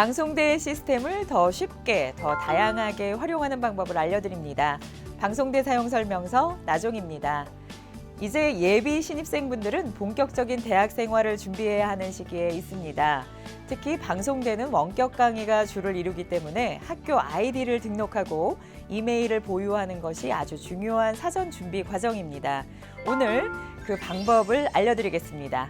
방송대 시스템을 더 쉽게, 더 다양하게 활용하는 방법을 알려드립니다. 방송대 사용 설명서 나종입니다. 이제 예비 신입생분들은 본격적인 대학 생활을 준비해야 하는 시기에 있습니다. 특히 방송대는 원격 강의가 주를 이루기 때문에 학교 아이디를 등록하고 이메일을 보유하는 것이 아주 중요한 사전 준비 과정입니다. 오늘 그 방법을 알려드리겠습니다.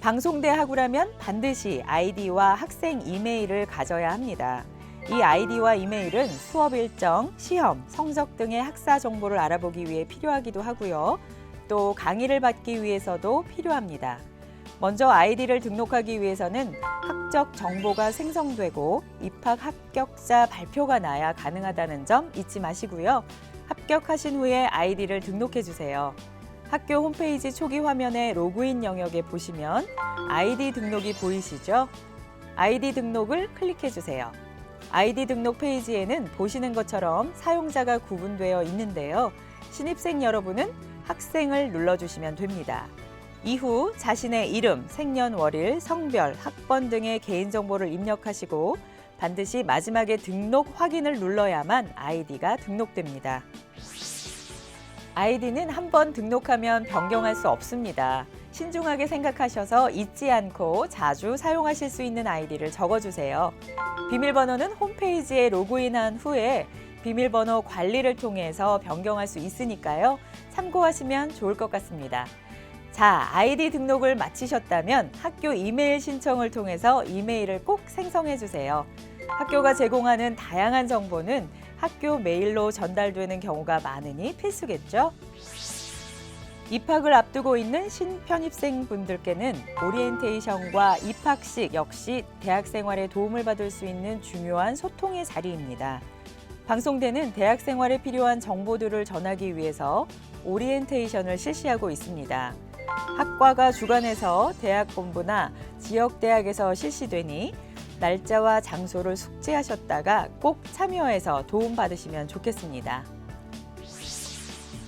방송대 학우라면 반드시 아이디와 학생 이메일을 가져야 합니다. 이 아이디와 이메일은 수업 일정, 시험, 성적 등의 학사 정보를 알아보기 위해 필요하기도 하고요. 또 강의를 받기 위해서도 필요합니다. 먼저 아이디를 등록하기 위해서는 학적 정보가 생성되고 입학 합격자 발표가 나야 가능하다는 점 잊지 마시고요. 합격하신 후에 아이디를 등록해 주세요. 학교 홈페이지 초기 화면의 로그인 영역에 보시면 아이디 등록이 보이시죠? 아이디 등록을 클릭해 주세요. 아이디 등록 페이지에는 보시는 것처럼 사용자가 구분되어 있는데요. 신입생 여러분은 학생을 눌러주시면 됩니다. 이후 자신의 이름, 생년월일, 성별, 학번 등의 개인정보를 입력하시고 반드시 마지막에 등록 확인을 눌러야만 아이디가 등록됩니다. 아이디는 한 번 등록하면 변경할 수 없습니다. 신중하게 생각하셔서 잊지 않고 자주 사용하실 수 있는 아이디를 적어주세요. 비밀번호는 홈페이지에 로그인한 후에 비밀번호 관리를 통해서 변경할 수 있으니까요. 참고하시면 좋을 것 같습니다. 자, 아이디 등록을 마치셨다면 학교 이메일 신청을 통해서 이메일을 꼭 생성해 주세요. 학교가 제공하는 다양한 정보는 학교 메일로 전달되는 경우가 많으니 필수겠죠? 입학을 앞두고 있는 신편입생 분들께는 오리엔테이션과 입학식 역시 대학 생활에 도움을 받을 수 있는 중요한 소통의 자리입니다. 방송대는 대학 생활에 필요한 정보들을 전하기 위해서 오리엔테이션을 실시하고 있습니다. 학과가 주관해서 대학 본부나 지역 대학에서 실시되니 날짜와 장소를 숙지하셨다가 꼭 참여해서 도움 받으시면 좋겠습니다.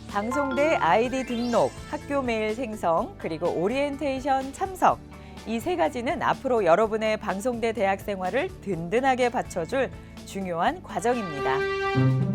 방송대 아이디 등록, 학교 메일 생성, 그리고 오리엔테이션 참석. 이 세 가지는 앞으로 여러분의 방송대 대학 생활을 든든하게 받쳐줄 중요한 과정입니다.